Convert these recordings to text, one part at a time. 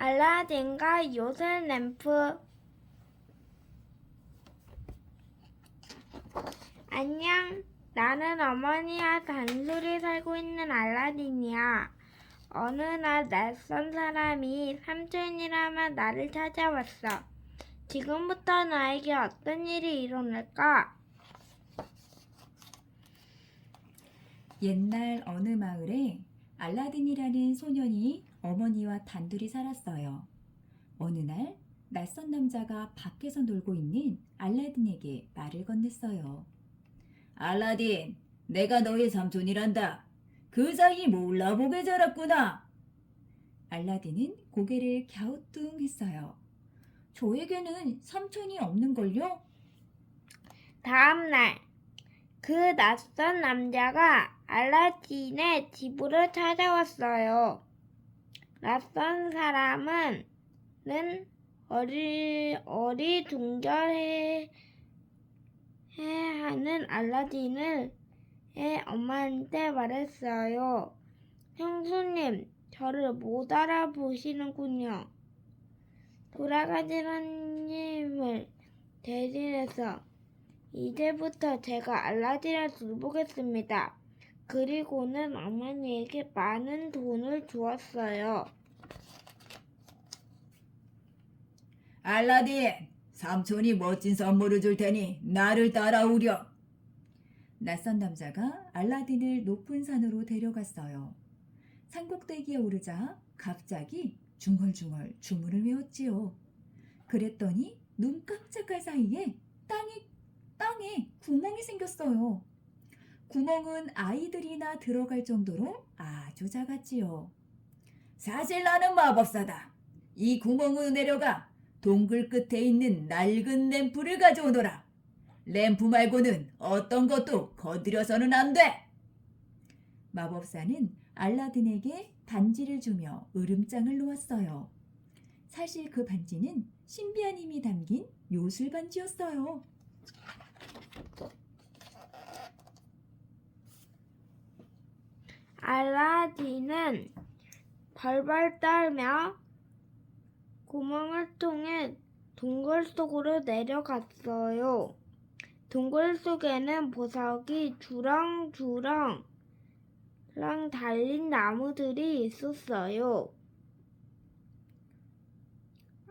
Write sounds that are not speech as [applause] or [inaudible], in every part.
알라딘과 요술 램프 안녕. 나는 어머니와 단둘이 살고 있는 알라딘이야. 어느 날 낯선 사람이 삼촌이라며 나를 찾아왔어. 지금부터 나에게 어떤 일이 일어날까? 옛날 어느 마을에 알라딘이라는 소년이 어머니와 단둘이 살았어요. 어느 날 낯선 남자가 밖에서 놀고 있는 알라딘에게 말을 건넸어요. 알라딘, 내가 너의 삼촌이란다. 그 사이 몰라보게 자랐구나. 알라딘은 고개를 갸우뚱했어요. 저에게는 삼촌이 없는걸요? 다음 날, 그 낯선 남자가 알라딘의 집으로 찾아왔어요. 낯선 사람은 는 어리, 어리둥절해 해 하는 알라딘을 의 엄마한테 말했어요. 형수님, 저를 못 알아보시는군요. 돌아가시는 님을 대신해서 이제부터 제가 알라딘을 돌보겠습니다. 그리고는 어머니에게 많은 돈을 주었어요. 알라딘, 삼촌이 멋진 선물을 줄 테니 나를 따라오렴. 낯선 남자가 알라딘을 높은 산으로 데려갔어요. 산꼭대기에 오르자 갑자기 중얼중얼 주문을 외웠지요. 그랬더니 눈 깜짝할 사이에 땅에, 땅에 구멍이 생겼어요. 구멍은 아이들이나 들어갈 정도로 아주 작았지요. 사실 나는 마법사다. 이 구멍으로 내려가 동굴 끝에 있는 낡은 램프를 가져오너라. 램프 말고는 어떤 것도 건드려서는 안 돼. 마법사는 알라딘에게 반지를 주며 으름장을 놓았어요. 사실 그 반지는 신비한 힘이 담긴 요술 반지였어요. 알라딘은 벌벌 떨며 구멍을 통해 동굴 속으로 내려갔어요. 동굴 속에는 보석이 주렁주렁 랑 달린 나무들이 있었어요.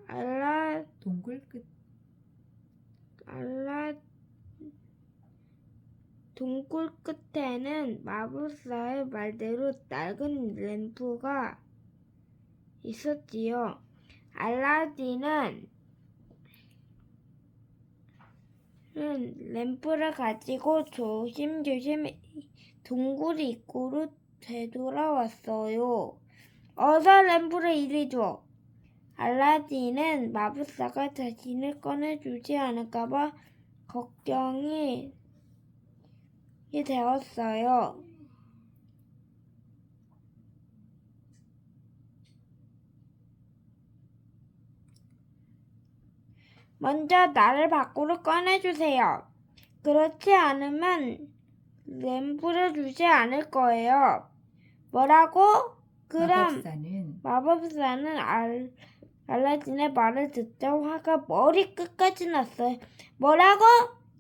알라 동굴 끝 알라 동굴 끝에는 마법사의 말대로 낡은 램프가 있었지요. 알라딘은 은 램프를 가지고 조심조심 동굴 입구로 되돌아왔어요. 어서 램프를 이리 줘. 알라딘은 마법사가 자신을 꺼내주지 않을까봐 걱정이 되었어요. 먼저 나를 밖으로 꺼내주세요. 그렇지 않으면 램프를 주지 않을 거예요. 뭐라고? 그럼 마법사는 마법사는 알, 알라딘의 말을 듣자 화가 머리 끝까지 났어요. 뭐라고?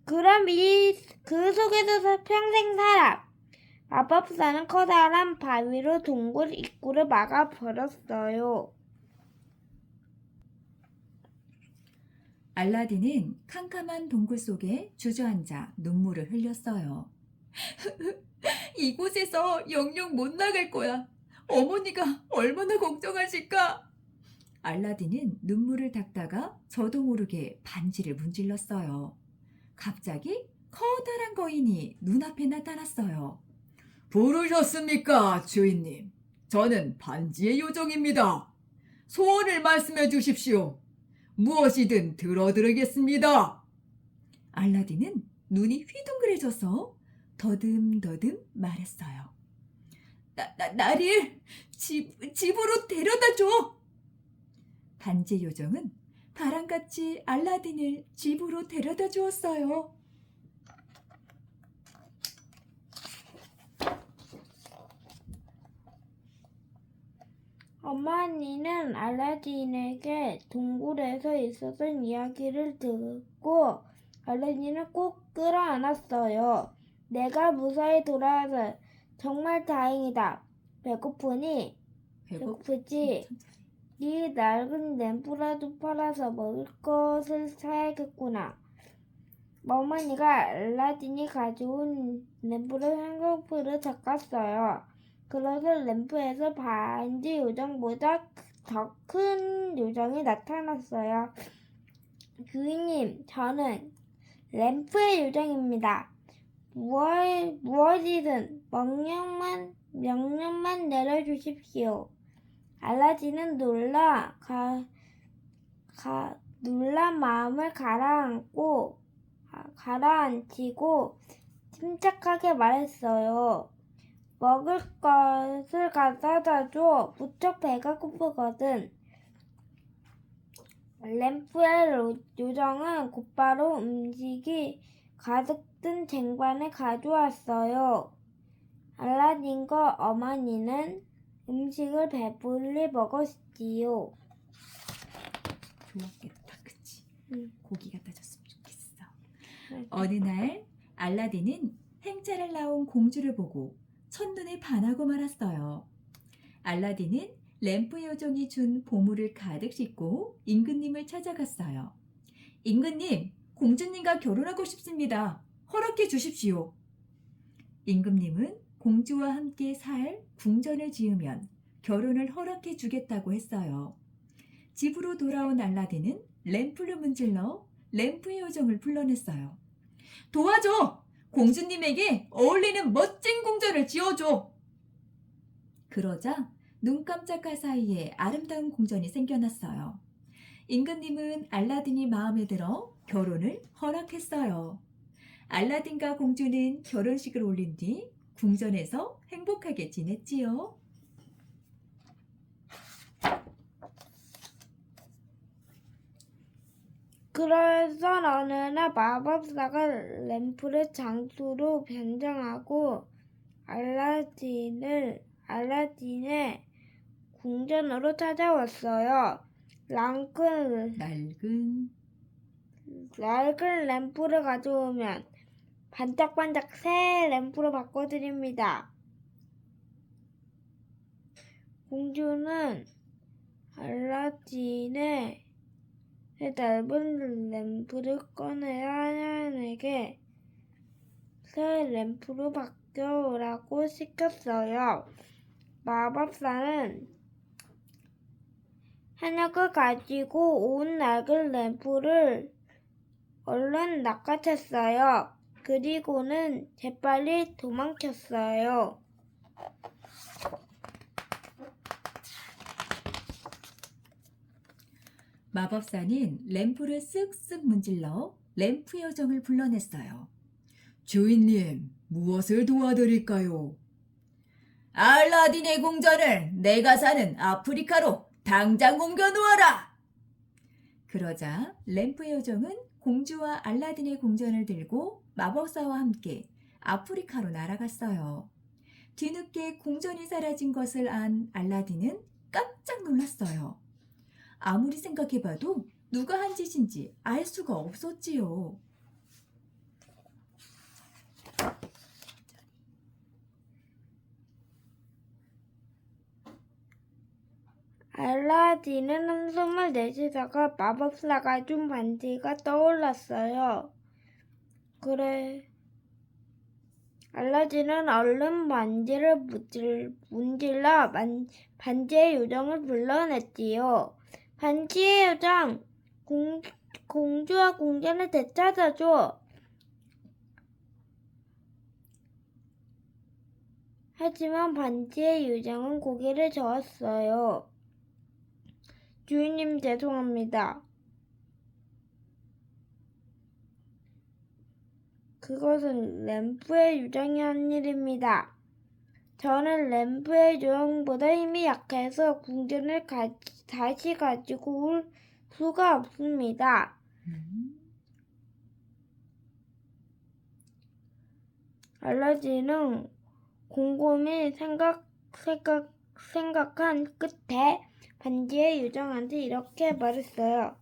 그럼 이 그 속에서 사- 평생 살아. 마법사는 커다란 바위로 동굴 입구를 막아 버렸어요. 알라딘은 캄캄한 동굴 속에 주저앉아 눈물을 흘렸어요. [laughs] 이곳에서 영영 못 나갈 거야. 어머니가 얼마나 걱정하실까? 알라딘은 눈물을 닦다가 저도 모르게 반지를 문질렀어요. 갑자기 커다란 거인이 눈앞에 나타났어요. 부르셨습니까, 주인님? 저는 반지의 요정입니다. 소원을 말씀해 주십시오. 무엇이든 들어드리겠습니다. 알라딘은 눈이 휘둥그레져서 더듬더듬 말했어요. 나, 나, 나를 집, 집으로 데려다 줘! 반지 요정은 바람같이 알라딘을 집으로 데려다 주었어요. 어머니는 알라딘에게 동굴에서 있었던 이야기를 듣고 알라딘을 꼭 끌어안았어요. 내가 무사히 돌아와서 정말 다행이다. 배고프니 배고프지? 이 낡은 램프라도 팔아서 먹을 것을 사야겠구나. 어머니가 알라딘이 가져온 램프를 한꺼풀로 닦았어요. 그래서 램프에서 반지 요정보다 더 큰 요정이 나타났어요. 주인님, 저는 램프의 요정입니다. 무엇, 무엇이든 명령만, 명령만 내려주십시오. 알라딘은 놀라, 가, 가, 놀란 마음을 가라앉고, 아, 가라앉히고, 침착하게 말했어요. 먹을 것을 갖다 줘. 무척 배가 고프거든. 램프의 로- 요정은 곧바로 음식이 가득 든 쟁반을 가져왔어요. 알라딘과 어머니는 음식을 배불리 먹었지요. 좋았겠다, 그치? 응. 고기 갖다 줬으면 좋겠어. 어느 날 알라딘은 행차를 나온 공주를 보고 첫눈에 반하고 말았어요. 알라딘은 램프 요정이 준 보물을 가득 싣고 임금님을 찾아갔어요. 임금님, 공주님과 결혼하고 싶습니다. 허락해 주십시오. 임금님은 공주와 함께 살 궁전을 지으면 결혼을 허락해 주겠다고 했어요. 집으로 돌아온 알라딘은 램프를 문질러 램프의 요정을 불러냈어요. 도와줘! 공주님에게 어울리는 멋진 궁전을 지어줘! 그러자 눈 깜짝할 사이에 아름다운 궁전이 생겨났어요. 임금님은 알라딘이 마음에 들어 결혼을 허락했어요. 알라딘과 공주는 결혼식을 올린 뒤 궁전에서 행복하게 지냈지요. 그래서 어느 날 마법사가 램프를 장수로 변장하고 알라딘을 알라딘의 궁전으로 찾아왔어요. 랑큰 낡은 낡은 램프를 가져오면 반짝반짝 새 램프로 바꿔드립니다. 공주는 알라딘의 넓은 램프를 꺼내 하얀에게 새 램프로 바뀌어오라고 시켰어요. 마법사는 한약을 가지고 온 낡은 램프를 얼른 낚아챘어요. 그리고는 재빨리 도망쳤어요. 마법사는 램프를 쓱쓱 문질러 램프 요정을 불러냈어요. 주인님, 무엇을 도와드릴까요? 알라딘의 궁전을 내가 사는 아프리카로 당장 옮겨 놓아라! 그러자 램프 요정은 공주와 알라딘의 궁전을 들고 마법사와 함께 아프리카로 날아갔어요. 뒤늦게 궁전이 사라진 것을 안 알라딘은 깜짝 놀랐어요. 아무리 생각해봐도 누가 한 짓인지 알 수가 없었지요. 알라딘은 한숨을 내쉬다가 마법사가 준 반지가 떠올랐어요. 그래. 알라딘은 얼른 반지를 문질, 문질러 만- 반지의 요정을 불러냈지요. 반지의 요정, 공, 공주와 궁전을 되찾아줘. 하지만 반지의 요정은 고개를 저었어요. 주인님 죄송합니다. 그것은 램프의 요정이 한 일입니다. 저는 램프의 요정보다 힘이 약해서 궁전을 가- 다시 가지고 올 수가 없습니다. 음, 알라딘은 곰곰이 생각, 생각, 생각한 끝에 반지의 요정한테 이렇게 말했어요.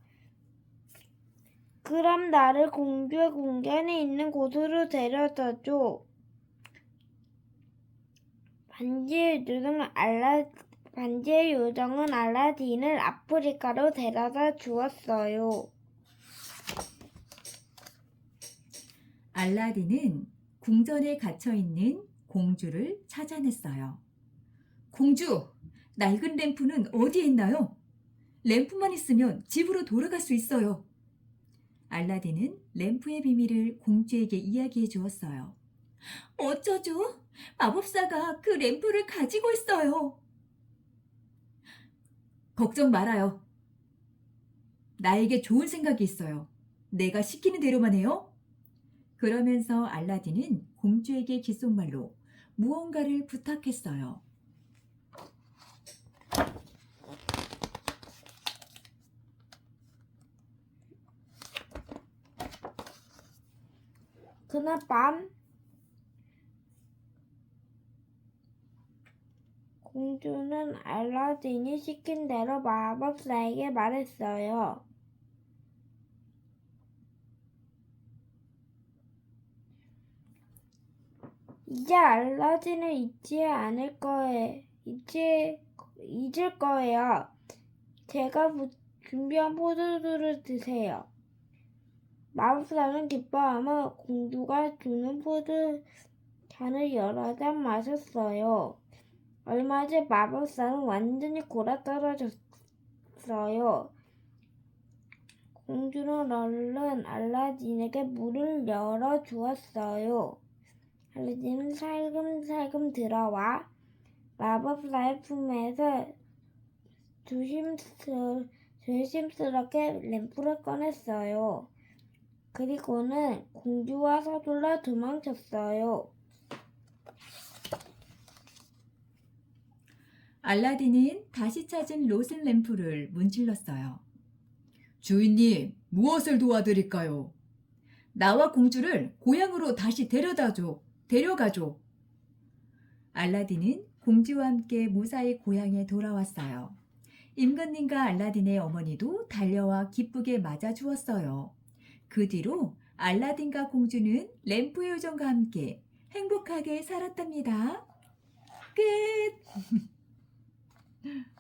그럼 나를 공주의 궁전에 있는 곳으로 데려다 줘. 반지의 요정은 알라 반지의 요정은 알라딘을 아프리카로 데려다 주었어요. 알라딘은 궁전에 갇혀 있는 공주를 찾아냈어요. 공주, 낡은 램프는 어디에 있나요? 램프만 있으면 집으로 돌아갈 수 있어요. 알라딘은 램프의 비밀을 공주에게 이야기해 주었어요. 어쩌죠? 마법사가 그 램프를 가지고 있어요. 걱정 말아요. 나에게 좋은 생각이 있어요. 내가 시키는 대로만 해요. 그러면서 알라딘은 공주에게 귓속말로 무언가를 부탁했어요. 그날 밤 공주는 알라딘이 시킨 대로 마법사에게 말했어요. 이제 알라딘을 잊지 않을 거에 잊지 잊을 거예요. 제가 부- 준비한 포도주를 드세요. 마법사는 기뻐하며 공주가 주는 포도 잔을 여러 잔 마셨어요. 얼마 뒤 마법사는 완전히 골아떨어졌어요. 공주는 얼른 알라딘에게 문을 열어 주었어요. 알라딘은 살금살금 들어와 마법사의 품에서 조심스, 조심스럽게 램프를 꺼냈어요. 그리고는 공주와 서둘러 도망쳤어요. 알라딘은 다시 찾은 로슨 램프를 문질렀어요. 주인님, 무엇을 도와드릴까요? 나와 공주를 고향으로 다시 데려다줘, 데려가줘. 알라딘은 공주와 함께 무사히 고향에 돌아왔어요. 임금님과 알라딘의 어머니도 달려와 기쁘게 맞아주었어요. 그 뒤로 알라딘과 공주는 램프 요정과 함께 행복하게 살았답니다. 끝! [laughs]